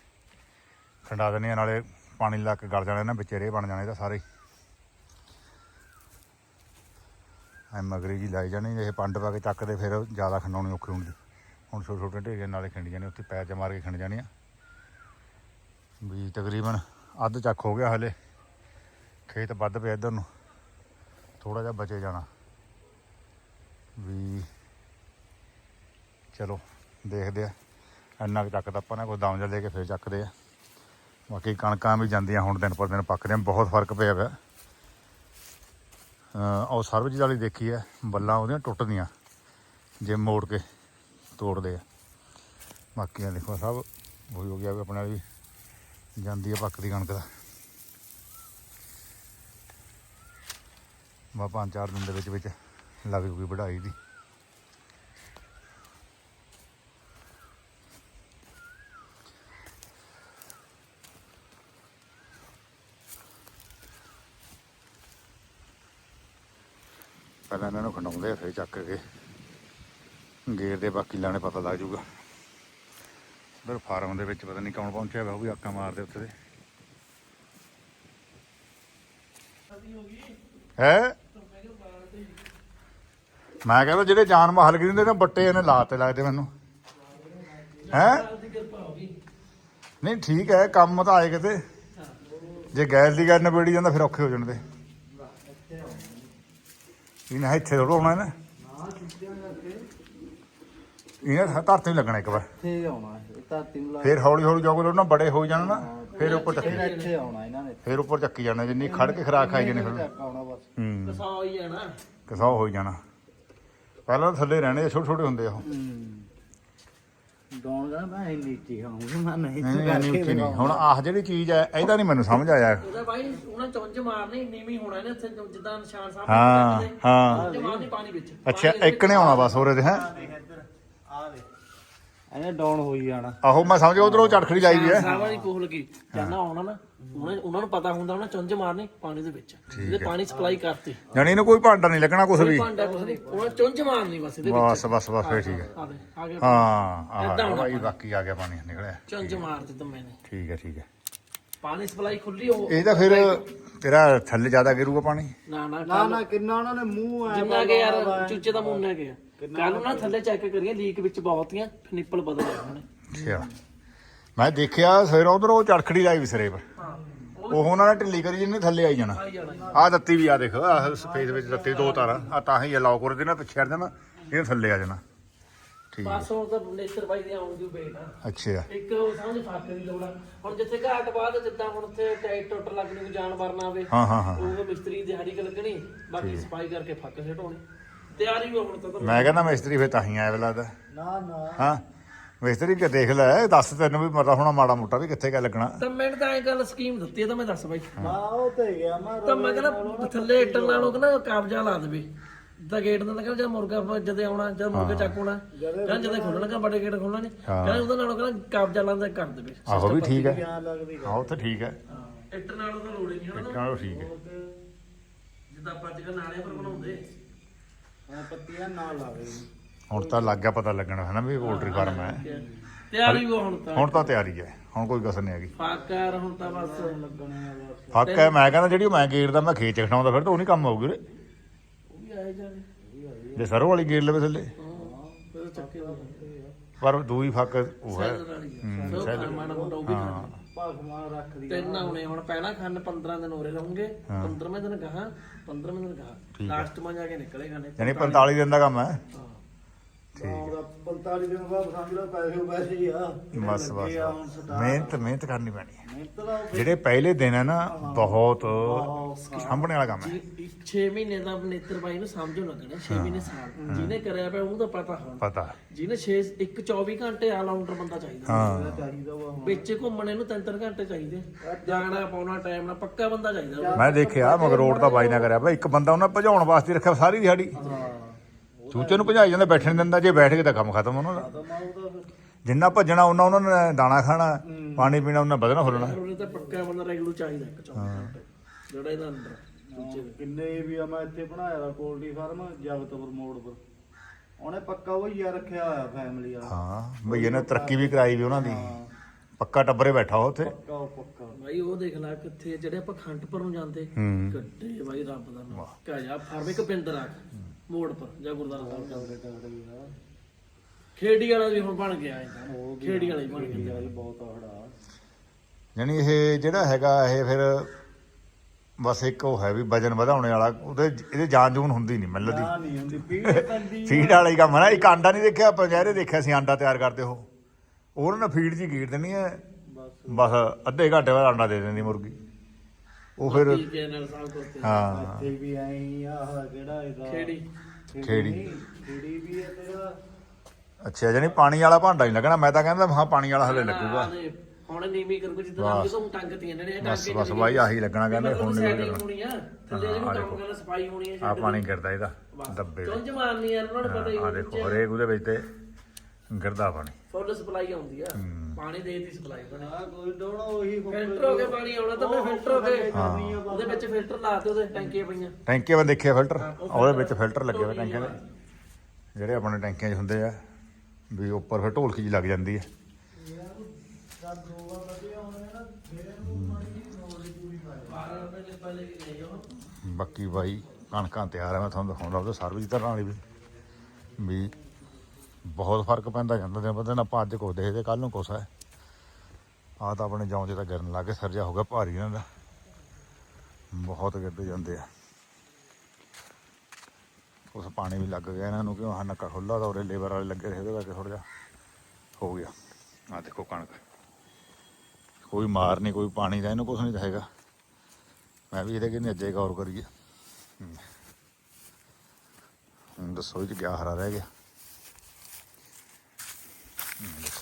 ਖੰਡਾ ਦਿੰਦੇ ਆ, ਨਾਲੇ ਪਾਣੀ ਲਾ ਕੇ ਗਲ ਜਾਣਾ ਨਾ, ਵਿੱਚ ਰੇ ਬਣ ਜਾਣੇ ਤਾਂ ਸਾਰੇ ਐ ਮਗਰੀ ਜੀ ਲਾਈ ਜਾਣੀ, ਇਹ ਪੰਡ ਪਾ ਕੇ ਚੱਕਦੇ ਫਿਰ ਜ਼ਿਆਦਾ ਖੰਡਾਉਣੀ ਔਖੀ ਹੁੰਦੀ ਹੁਣ ਛੋਟੇ ਛੋਟੇ ਢੇਰੀਆਂ ਨਾਲੇ ਖਿੰਡ ਜਾਣੇ, ਉੱਥੇ ਪੈਰ ਚ ਮਾਰ ਕੇ ਖਿੰਡ ਜਾਣੀਆਂ ਵੀ ਤਕਰੀਬਨ ਅੱਧ ਚੱਕ ਹੋ ਗਿਆ ਹਲੇ। ਖੇਤ ਵੱਧ ਪਿਆ ਇੱਧਰ ਨੂੰ। ਥੋੜਾ ਜਿਹਾ ਬਚੇ ਜਾਣਾ। ਵੀ ਚਲੋ, ਦੇਖਦੇ ਆ। ਇੰਨਾ ਕੁ ਚੱਕਦਾ ਆਪਾਂ ਨੇ, ਕੋਈ ਦਮ ਜਿਹਾ ਦੇ ਕੇ ਫਿਰ ਚੱਕਦੇ ਆ। ਬਾਕੀ ਕਣਕਾਂ ਵੀ ਜਾਂਦੀਆਂ ਹੁਣ ਦਿਨ ਪਰ ਦਿਨ ਪੱਕਦੀਆਂ ਬਹੁਤ ਫ਼ਰਕ ਪਿਆ ਪਿਆ ਅਹ ਉਹ ਸਰਬਜੀਤ ਵਾਲੀ ਦੇਖੀ ਹੈ ਬੱਲਾਂ ਉਹਦੀਆਂ ਟੁੱਟਦੀਆਂ, ਜੇ ਮੋੜ ਕੇ ਤੋੜਦੇ ਆ। ਬਾਕੀਆਂ ਦੇਖੋ, ਸਭ ਉਹੀ ਹੋ ਗਿਆ ਵੀ ਆਪਣੇ ਵਾਲੀ ਵੀ ਜਾਂਦੀ ਹੈ ਪੱਕਦੀ ਕਣਕ ਦਾ। ਬਾ ਪੰਜ ਚਾਰ ਦਿਨ ਦੇ ਵਿੱਚ ਵਿੱਚ ਲੱਗ ਜੂਗੀ ਵਢਾਈ ਦੀ। ਪਹਿਲਾਂ ਇਹਨਾਂ ਨੂੰ ਖੰਡਾਉਂਦੇ ਆ, ਫਿਰ ਚੱਕ ਕੇ ਗੇਰ ਦੇ ਬਾਕੀ ਲਾਣੇ ਪਤਾ ਲੱਗ ਜਾਊਗਾ। ਉਧਰ ਫਾਰਮ ਦੇ ਵਿੱਚ ਪਤਾ ਨਹੀਂ ਕੌਣ ਪਹੁੰਚਿਆ ਹੋਇਆ ਉਹ ਵੀ ਆਕਾਂ ਮਾਰਦੇ ਉੱਥੇ ਦੇ। ਹੈ ਮੈਂ ਕਹਿੰਦਾ ਜਿਹੜੇ ਜਾਨ ਮਾਹਲ ਗਿੰਦੇ ਨੇ ਬੱਟੇ ਇਹਨੇ ਲਾਤੇ ਲੱਗਦੇ ਮੈਨੂੰ। ਹੈ? ਨਹੀਂ ਠੀਕ ਹੈ ਕੰਮ ਤਾਂ ਆਏ ਕਿਤੇ। ਜੇ ਗੈਸ ਦੀ ਗੱਲ ਨਿਬੇੜੀ ਜਾਂਦਾ ਫਿਰ ਔਖੇ ਹੋ ਜਾਣਦੇ ਇਹਨਾਂ ਇੱਥੇ ਥੋੜਾ ਹੋਣਾ ਨਾ ਇਹਨਾਂ ਧਰਤੀ ਨੂੰ ਲੱਗਣਾ ਇੱਕ ਵਾਰ। ਇੱਥੇ ਆਉਣਾ ਇਹ ਧਰਤੀ ਨੂੰ ਫਿਰ ਹੌਲੀ ਹੌਲੀ ਜੋਗਲ ਉਹਨਾਂ ਬੜੇ ਹੋ ਜਾਣ ਨਾ। ਫਿਰ ਉੱਪਰ ਚੱਕੀ। ਫਿਰ ਇੱਥੇ ਆਉਣਾ ਇਹਨਾਂ ਨੇ। ਫਿਰ ਉੱਪਰ ਚੱਕੀ ਜਾਣਾ ਜਿੰਨੀ ਖੜ ਕੇ ਖਰਾਕ ਖਾਈ ਜਾਣੀ ਫਿਰ। ਚੱਕ ਆਉਣਾ ਬਸ। ਹੂੰ। ਸੌ ਹੀ ਜਾਣਾ। ਕਿਸਾਓ ਹੋ ਹੀ ਜਾਣਾ। ਪਹਿਲਾਂ ਤਾਂ ਥੱਲੇ ਰਹਿਣੇ ਛੋਟੇ ਛੋਟੇ ਹੁੰਦੇ ਆ ਉਹ। ਡਾਉਣ ਦਾ ਮੈਂ ਨੀਚੇ ਖਾਉਂਗੀ ਮੈਂ ਨਹੀਂ ਨਹੀਂ ਨਹੀਂ ਇੰਨੀ ਉੱਚੀ ਨਹੀਂ। ਹੁਣ ਆਹ ਜਿਹੜੀ ਚੀਜ਼ ਹੈ ਇਹਦਾ ਨਹੀਂ ਮੈਨੂੰ ਸਮਝ ਆਇਆ। ਉਹਦਾ ਬਾਈ ਉਹਨਾਂ ਚੁੰਝ ਮਾਰਨੀ ਨੀਵੀਂ ਹੋਣਾ ਇਹਨੇ ਉੱਥੇ ਜਿੱਦਾਂ ਨਿਸ਼ਾਨ ਸਾਹਿਬ ਹਾਂ ਹਾਂ। ਚੁੰਝ ਮਾਰਨੀ ਪਾਣੀ ਵਿੱਚ। ਅੱਛਾ ਇੱਕ ਨੇ ਆਉਣਾ ਬਸ ਹੋਰੇ ਦੇ ਹੈ? ਇਹਨੇ ਡਾਉਣ ਹੋਈ ਜਾਣਾ। ਆਹੋ ਮੈਂ ਸਮਝ ਉਧਰੋਂ ਚੜਖੜੀ ਲਾਈ ਵੀ ਹੈ। ਸਾਹਿਬਾਂ ਦੀ ਕੋਲ ਕੀ ਜਾਨਾ ਆਉਣਾ ਨਾ ਉਹਨਾਂ ਉਹਨਾਂ ਨੂੰ ਪਤਾ ਹੁੰਦਾ ਉਹਨਾਂ ਚੁੰਝ ਮਾਰਨੀ ਪਾਣੀ ਦੇ ਵਿੱਚ ਇਹਦੇ ਪਾਣੀ ਸਪਲਾਈ ਕਰਤੀ। ਜਾਣੀ ਇਹਨੂੰ ਕੋਈ ਭਾਂਡਾ ਨਹੀਂ ਲੱਗਣਾ ਕੁਝ ਵੀ। ਭਾਂਡਾ ਕੁਛ ਨਹੀਂ ਉਹਨਾਂ ਚੁੰਝ ਮਾਰਨੀ ਬਸ ਇਹਦੇ ਵਿੱਚ। ਬਸ ਬਸ ਬਸ ਫਿਰ ਠੀਕ ਹੈ। ਆ ਦੇ ਆ ਗਿਆ ਹਾਂ ਆਹ ਭਾਈ ਬਾਕੀ ਆ ਗਿਆ ਪਾਣੀ ਨਿਕਲਿਆ। ਚੁੰਝ ਮਾਰਤੀ ਤਾਂ ਮੈਨੇ। ਠੀਕ ਹੈ ਠੀਕ ਹੈ। ਪਾਣੀ ਸਪਲਾਈ ਖੁੱਲੀ ਹੋ ਇਹ ਤਾਂ ਫਿਰ ਤੇਰਾ ਥੱਲੇ ਜ਼ਿਆਦਾ ਗਿਰੂਗਾ ਪਾਣੀ। ਨਾ ਨਾ ਨਾ ਨਾ ਕਿੰਨਾ ਉਹਨਾਂ ਨੇ ਮੂੰਹ ਐ ਜਿੰਨਾ ਕਿ ਯਾਰ ਚੁੱਚੇ ਦਾ ਮੁੰਨਾ ਗਿਆ ਕੱਲ ਉਹਨਾਂ ਥੱਲੇ ਚੈੱਕ ਕਰੀਏ ਲੀਕ ਵਿੱਚ ਬਹੁਤੀਆਂ ਨਿੱਪਲ ਬਦਲ ਗਏ ਉਹਨਾਂ ਨੇ। ਅੱਛਾ ਮੈਂ ਦੇਖਿਆ ਸਵੇਰ ਉਧਰ ਉਹ ਚੜਖੜੀ ਲਾਈ ਵੀ ਸਿਰੇ ਪਰ। ਉਹ ਉਹਨਾਂ ਨੇ ਢਿੱਲੀ ਕਰੀ ਜਿੰਨੇ ਥੱਲੇ ਆਈ ਜਾਣਾ। ਆਹ ਦਿੱਤੀ ਵੀ ਆ ਦੇਖ ਆਹ ਸਪੇਸ ਵਿੱਚ ਦਿੱਤੀ ਦੋ ਤਾਰਾਂ। ਆ ਤਾਂ ਹੀ ਲਾਉ ਕਰ ਦੇਣਾ ਪਿੱਛੇ ਹਟ ਜਾਣਾ ਇਹ ਥੱਲੇ ਆ ਜਾਣਾ। ਠੀਕ ਹੈ। ਪਾਸੋਂ ਤਾਂ ਨੇਤਰ ਬਾਈ ਦੇ ਆਉਣ ਦੀ ਵੇਟ ਆ। ਅੱਛਾ। ਇੱਕ ਉਹ ਸਮਝ ਫਾਕੇ ਦੀ ਲੋੜ ਆ। ਹੁਣ ਜਿੱਥੇ ਘਾਟ ਬਾਅਦ ਜਿੱਦਾਂ ਹੁਣ ਉੱਥੇ ਟਾਈਟ ਟੁੱਟ ਲੱਗਣੀ ਕੋਈ ਜਾਨਵਰ ਨਾ ਆਵੇ ਹਾਂ ਹਾਂ ਹਾਂ। ਉਹ ਮਿਸਤਰੀ ਦਿਹਾੜੀ ਕ ਲੱਗਣੀ ਬਾਕੀ ਸਫ਼ਾਈ ਕਰਕੇ ਫੱਕ ਛਟਾਉਣੀ ਤਿਆਰੀ ਹੋ ਹੁਣ ਤਾਂ ਤਾਂ ਮੈਂ ਕਹਿੰਦਾ ਮਿਸਤਰੀ ਫੇ ਤਾਂ ਹੀ ਆਇਆ ਵੇਲਾ ਦਾ ਨਾ ਨਾ। ਹਾਂ ਮਿਸਤਰੀ ਕਿ ਦੇਖ ਲੈ ਦੱਸ ਤੈਨੂੰ ਵੀ ਪਤਾ ਹੋਣਾ ਮਾੜਾ ਮੋਟਾ ਵੀ ਕਿੱਥੇ ਲੱਗਣਾ ਤਾਂ ਮੈਨੂੰ ਤਾਂ ਐਂ ਗੱਲ ਸਕੀਮ ਦਿੱਤੀ ਆ ਤਾਂ ਮੈਂ ਦੱਸ ਬਾਈ। ਨਾ ਉਹ ਤੇ ਗਿਆ ਮੈਂ ਤਾਂ ਮੈਂ ਕਹਿੰਦਾ ਥੱਲੇ ਇੱਟਾਂ ਨਾਲੋਂ ਕਹਿੰਦਾ ਕਬਜ਼ਾ ਲਾ ਦੇਵੇ। ਤਾਂ ਗੇਟ ਦਾ ਕਹਿੰਦਾ ਜਦ ਮੁਰਗਾ ਜਦੇ ਆਉਣਾ ਜਦ ਮੁਰਗਾ ਚੱਕ ਆਉਣਾ ਕਹਿੰਦਾ ਜਦੇ ਖੋਲਣਗਾ ਬੜੇ ਗੇਟ ਖੋਲਣੇ ਕਹਿੰਦਾ ਉਹਦੇ ਨਾਲੋਂ ਕਹਿੰਦਾ ਕਬਜ਼ਾ ਲਾਂਦਾ ਕਰ ਦੇਵੇ। ਆਹੋ ਵੀ ਠੀਕ ਹੈ। ਆਹ ਉਹ ਤਾਂ ਠੀਕ ਹੈ। ਇੱਟ ਨਾਲੋਂ ਤਾਂ ਲੋੜ ਹੀ ਨਹੀਂ ਹਨਾ। ਚਲੋ ਠੀਕ ਹੈ। ਜਿੱਦਾਂ ਆਪਾਂ ਕੱਲ੍ਹ ਨਾਲਿਆਂ ਪਰ ਬਣਾਉਂਦੇ। ਹਾਂ ਪੱਤੀਆਂ ਨਾ ਲਾਵੇ ਹੁਣ ਤਾਂ ਲੱਗ ਗਿਆ ਪਤਾ ਲੱਗਣਾ ਹੈ ਨਾ ਵੀ ਪੋਲਟਰੀ ਫਾਰਮ ਹੈ। ਤਿਆਰੀ ਹੋ ਹੁਣ ਤਾਂ। ਹੁਣ ਤਾਂ ਤਿਆਰੀ ਹੈ ਹੁਣ ਕੋਈ ਕਸਰ ਨਹੀਂ ਹੈਗੀ। ਫਾਕਾਰ ਹੁਣ ਤਾਂ ਬਸ। ਲੱਗਣੇ ਆ ਬਸ। ਫੱਕ ਹੈ ਮੈਂ ਕਹਿੰਦਾ ਜਿਹੜੀ ਮੈਂ ਗੇਟ ਦਾ ਮੈਂ ਖੇਚ ਖਣਾਉਂਦਾ ਫਿਰ ਤਾਂ ਉਹ ਨਹੀਂ ਕੰਮ ਆਊਗੀ ਉਰੇ। ਜੇ ਸਰੋਂ ਵਾਲੀ ਗੇਟ ਲਵੇ ਥੱਲੇ। ਹਾਂ ਫਿਰ ਚੱਕੇ ਹੋ ਪਰ ਦੂਈ ਫੱਕ ਉਹ ਹੈ। ਹੂੰ ਮਾੜਾ ਮੋਟਾ ਉਹ ਵੀ ਖਾਣਾ। ਭਾਗਮਾ ਰੱਖਦੀ ਤਿੰਨ ਆਉਣੇ ਹੁਣ ਪਹਿਲਾ ਖੰਡ 15 ਦਿਨ ਹੋਰੇ ਰਹੂੰਗੇ 15ਵੇਂ ਦਿਨ ਗਾਹਾਂ 15ਵੇਂ ਦਿਨ ਗਾਹਾਂ। ਲਾਸਟ ਮਾ ਜਾ ਕੇ ਨਿਕਲੇਗਾ ਨੇ ਯਾਨੀ 45 ਦਿਨ ਦਾ ਕੰਮ ਹੈ। ਉਹਦਾ 45 ਦਿਨ ਬਾਅਦ ਸਮਝ ਲਓ ਪੈਸੇ ਪੈਸੇ ਹੀ ਆ। ਬਸ ਬਸ ਮਿਹਨਤ ਮਿਹਨਤ ਕਰਨੀ ਪੈਣੀ ਹੈ। ਮਿਹਨਤ ਦਾ ਜਿਹੜੇ ਪਹਿਲੇ ਦਿਨ ਹੈ ਨਾ ਬਹੁਤ ਸਾਂਭਣੇ ਵਾਲਾ ਕੰਮ ਹੈ। 6 ਮਹੀਨੇ ਦਾ ਨੇਤਰ ਬਾਈ ਨੂੰ ਸਮਝੋ ਲੱਗਣਾ 6 ਮਹੀਨੇ ਸਾਲ। ਜਿਹਨੇ ਕਰਿਆ ਪਿਆ ਉਹਨੂੰ ਤਾਂ ਪਤਾ ਹੁਣ। ਪਤਾ। ਜਿਹਨੇ 6 ਇੱਕ 24 ਘੰਟੇ ਆਲਰਾਊਂਡਰ ਬੰਦਾ ਚਾਹੀਦਾ। ਹਾਂ। ਚਾਹੀਦਾ ਵਾ ਵਿੱਚ ਘੁੰਮਣੇ ਨੂੰ 3-3 ਘੰਟੇ ਚਾਹੀਦੇ। ਜਾਣਾ ਪਾਉਣਾ ਟਾਈਮ ਨਾਲ ਪੱਕਾ ਬੰਦਾ ਚਾਹੀਦਾ। ਮੈਂ ਦੇਖਿਆ ਮਗਰ ਰੋਡ ਤਾਂ ਬਾਈ ਨਾ ਕਰਿਆ ਬਈ ਇੱਕ ਬੰਦਾ ਉਹਨਾਂ ਭਜਾਉਣ ਵਾਸਤੇ ਰੱਖਿਆ ਸਾਰੀ ਦਿਹਾੜੀ। ਚੂਚੇ ਨੂੰ ਭਜਾਈ ਜਾਂਦਾ ਬੈਠਣ ਦਿੰਦਾ ਜੇ ਬੈਠ ਕੇ ਤਾਂ ਕੰਮ ਖਤਮ ਉਹਨਾਂ ਦਾ ਤਾਂ ਮੈਂ ਉਹਦਾ ਫਿਰ ਜਿੰਨਾ ਭੱਜਣਾ ਉਹਨਾਂ ਉਹਨਾਂ ਨੇ ਦਾਣਾ ਖਾਣਾ ਪਾਣੀ ਪੀਣਾ ਉਹਨਾਂ ਵਧਣਾ ਫੁੱਲਣਾ। ਉਹਨੇ ਤਾਂ ਪੱਕਾ ਬੰਦਾ ਰੈਗੂਲਰ ਚਾਹੀਦਾ ਇੱਕ 24 ਘੰਟੇ। ਜਿਹੜਾ ਇਹਦਾ ਅੰਦਰ ਦੂਜੇ ਦੇ। ਕਿੰਨੇ ਵੀ ਆ ਮੈਂ ਇੱਥੇ ਬਣਾਇਆ ਦਾ ਪੋਲਟਰੀ ਫਾਰਮ ਜਗਤਪੁਰ ਮੋੜ ਪਰ। ਉਹਨੇ ਪੱਕਾ ਭਈਆ ਰੱਖਿਆ ਹੋਇਆ ਫੈਮਿਲੀ ਵਾਲਾ। ਹਾਂ ਭਈਏ ਨੇ ਤਰੱਕੀ ਵੀ ਕਰਾਈ ਵੀ ਉਹਨਾਂ ਦੀ। ਪੱਕਾ ਟੱਬਰੇ ਬੈਠਾ ਉਹ ਉੱਥੇ। ਪੱਕਾ ਉਹ ਪੱਕਾ। ਬਾਈ ਉਹ ਦੇਖ ਲੈ ਕਿੱਥੇ ਜਿਹੜੇ ਆਪਾਂ ਖੰਡਪੁਰ ਨੂੰ ਜਾਂਦੇ ਹੂੰ। ਗੱਡੇ ਬਾਈ ਰੱਬ ਦਾ ਨਾਮ। ਕਾਇਆ ਫਾਰਮ ਇੱਕ ਪਿੰਡ ਰੱਖ। ਮੋੜ ਪਰ ਜਾਂ ਗੁਰਦਾਰਾ ਸਾਹਿਬ ਤਗੜੇ ਤਗੜੇ ਆ। ਖੇੜੀ ਵਾਲਾ ਵੀ ਹੁਣ ਬਣ ਗਿਆ ਵੀ ਖੇੜੀ ਵਾਲਾ ਹੀ ਬਣ ਗਿਆ। ਬਹੁਤ ਤਗੜਾ ਯਾਨੀ ਇਹ ਜਿਹੜਾ ਹੈਗਾ ਇਹ ਫਿਰ ਬਸ ਇੱਕ ਉਹ ਹੈ ਵੀ ਵਜਨ ਵਧਾਉਣੇ ਵਾਲਾ ਉਹਦੇ ਇਹਦੇ ਜਾਨ ਜੂਨ ਹੁੰਦੀ ਨਹੀਂ ਮੈਨੂੰ ਲੱਗਦੀ। ਨਾ ਨਹੀਂ ਹੁੰਦੀ। ਪੀੜ ਪੈਂਦੀ ਫੀਡ ਵਾਲਾ ਹੀ ਕੰਮ ਹੈ ਨਾ ਇੱਕ ਆਂਡਾ ਨਹੀਂ ਦੇਖਿਆ ਪੰਜਹਿਰੇ ਦੇਖਿਆ ਸੀ ਆਂਡਾ ਤਿਆਰ ਕਰਦੇ ਉਹ। ਉਹਨਾਂ ਨੇ ਫੀਡ ਜੀ ਗੀੜ ਦੇਣੀ ਹੈ ਬਸ। ਬਸ ਅੱਧੇ ਘੰਟੇ ਬਾਅਦ ਆਂਡਾ ਦੇ ਦਿੰਦੀ ਮੁਰਗੀ। ਉਹ ਫਿਰ ਹਾਂ। ਇੱਥੇ ਵੀ ਐਂ ਹੀ ਆ ਆਹ ਕਿਹੜਾ ਇਹਦਾ? ਖੇੜੀ। ਖੇੜੀ। ਨਹੀਂ, ਖੇੜੀ ਵੀ ਹੈ ਤੇਰਾ ਅੱਛਾ ਜਾਨੀ ਪਾਣੀ ਵਾਲਾ ਭਾਂਡਾ ਨਹੀਂ ਲੱਗਣਾ? ਮੈਂ ਤਾਂ ਕਹਿੰਦਾ ਹਾਂ ਪਾਣੀ ਵਾਲਾ ਹਲੇ ਲੱਗੂਗਾ। ਹੁਣ ਨੀਵੀਂ ਕਰ ਕੁਝ ਜਿੱਦਾਂ ਬਸ। ਜਦੋਂ ਟੰਗ ਤੀਆਂ ਨੇ ਇਹ ਬਸ ਟੰਗ ਬਸ ਬਾਈ ਆਹੀ ਲੱਗਣਾ ਕਹਿੰਦੇ ਹੁਣ ਨਹੀਂ ਲੱਗਣਾ ਹੋਣੀ ਆ। ਥੱਲੇ ਜਿਹੜੀ ਆਹ ਕੰਮ ਦੇਖੋ। ਕਰਨਾ ਸਫ਼ਾਈ ਹੋਣੀ ਹੈ ਆ ਪਾਣੀ ਗਿਰਦਾ ਇਹਦਾ ਦੱਬੇ ਚੁੰਝ ਮਾਰਨੀ ਯਾਰ ਉਹਨਾਂ ਨੂੰ ਪਤਾ ਹੀ ਆ। ਦੇਖੋ ਹਰੇਕ ਉਹਦੇ ਵਿੱਚ ਤੇ ਗਿਰਦਾ ਪਾਣੀ। ਫੁੱਲ ਸਪਲਾਈ ਆਉਂਦੀ ਆ। ਪਾਣੀ ਦੇ ਦੀ ਸਪਲਾਈ ਬਣੀ। ਆ ਕੋਈ ਡੋਣਾ ਉਹੀ ਫਿਲਟਰ ਹੋ ਕੇ ਪਾਣੀ ਆਉਣਾ ਤਾਂ ਮੈਂ ਫਿਲਟਰ ਹੋ। ਕੇ ਉਹਦੇ ਵਿੱਚ ਫਿਲਟਰ ਲਾਤੇ ਉਹਦੇ ਟੈਂਕੀਆਂ ਪਈਆਂ। ਟੈਂਕੇ ਮੈਂ ਦੇਖਿਆ ਫਿਲਟਰ ਉਹਦੇ ਵਿੱਚ ਫਿਲਟਰ ਲੱਗੇ ਹੋਏ ਟੈਂਕਿਆਂ ਦੇ। ਜਿਹੜੇ ਆਪਣੇ ਟੈਂਕੀਆਂ 'ਚ ਹੁੰਦੇ ਆ ਵੀ ਉੱਪਰ ਫਿਰ ਢੋਲਕੀ ਜੀ ਲੱਗ ਜਾਂਦੀ ਹੈ। ਬਾਕੀ ਬਾਈ ਕਣਕਾਂ ਤਿਆਰ ਆ ਮੈਂ ਤੁਹਾਨੂੰ ਦਿਖਾਉਂਦਾ ਉਹਦੇ ਸਰਵਿਸ ਧਰਨ ਵਾਲੀ ਵੀ। ਵੀ ਬਹੁਤ ਫ਼ਰਕ ਪੈਂਦਾ ਜਾਂਦਾ ਦਿਨ ਬਦਨ ਆਪਾਂ ਅੱਜ ਕੋ ਦੇਖਦੇ ਕੱਲ ਨੂੰ ਕੁਛ ਹੈ। ਆ ਤਾਂ ਆਪਣੇ ਜੌਂ 'ਚ ਤਾਂ ਗਿਰਨ ਲੱਗੇ ਸਰਜਾ ਹੋ ਗਿਆ ਭਾਰੀ ਇਹਨਾਂ ਦਾ। ਬਹੁਤ ਗਿਰਦੇ ਜਾਂਦੇ ਆ। ਉਸ ਪਾਣੀ ਵੀ ਲੱਗ ਗਿਆ ਇਹਨਾਂ ਨੂੰ, ਕਿਉਂ ਆਹ ਨੱਕਾ ਖੁੱਲਾ ਤਾਂ ਉਰੇ ਲੇਬਰ ਵਾਲੇ ਲੱਗੇ ਰਹੇ ਉਹਦੇ ਕਰਕੇ ਥੋੜਾ ਜਿਹਾ ਹੋ ਗਿਆ। ਆ ਦੇਖੋ ਕਣਕ। ਕੋਈ ਮਾਰ ਨਹੀਂ, ਕੋਈ ਪਾਣੀ ਦਾ ਇਹਨੂੰ ਕੁਛ ਨਹੀਂ ਹੈਗਾ। ਮੈਂ ਵੀ ਇਹਦੇ ਕਿੰਨੇ ਅੱਜੇ ਗੌਰ ਕਰੀਏ। ਦੱਸੋ ਇਹ 'ਚ ਗਿਆ ਹਰਾ ਰਹਿ ਗਿਆ। ਹਮ, ਦੇਖੋ।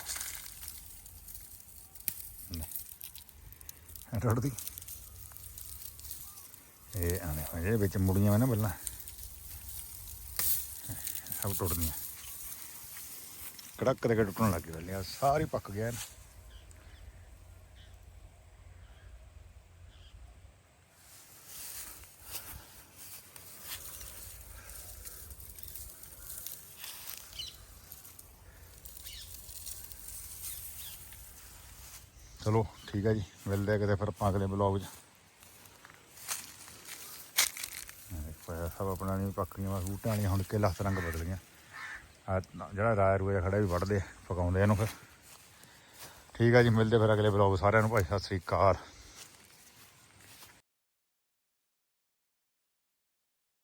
ਲੈ। ਰੁੜਦੀ ਇਹ ਆਨੇ ਹੋਏ ਵਿੱਚ ਮੁੜੀਆਂ ਵਾ ਨਾ ਪਹਿਲਾਂ ਸਭ ਟੁੱਟਦੀਆਂ ਕੜਕ ਦੇ ਕੇ ਟੁੱਟਣ ਲੱਗ ਗਈ ਆ ਸਾਰੀ ਪੱਕ ਗਿਆ ਨਾ ਚਲੋ ਠੀਕ ਹੈ ਜੀ ਮਿਲਦੇ ਆ ਕਿਤੇ ਫਿਰ ਆਪਾਂ ਅਗਲੇ ਬਲੌਗ 'ਚ। ਪਾਇਆ ਸਭ ਆਪਣਾ ਨਹੀਂ ਪੱਕੀਆਂ ਵਾ ਬੂਟਾਂ ਵਾਲੀਆਂ ਹੁਣ ਕੇ ਲੱਤ ਰੰਗ ਬਦਲ ਗਈਆਂ। ਆ ਜਿਹੜਾ ਰਾਇਆ ਰੂਏ ਜਿਹਾ ਖੜਾ ਵੀ ਵੱਢਦੇ ਆ, ਪਕਾਉਂਦੇ ਇਹਨੂੰ ਫਿਰ। ਠੀਕ ਆ ਜੀ ਮਿਲਦੇ ਫਿਰ ਅਗਲੇ ਬਲੌਗ ਸਾਰਿਆਂ ਨੂੰ ਭਾਈ ਸਤਿ ਸ੍ਰੀ ਅਕਾਲ।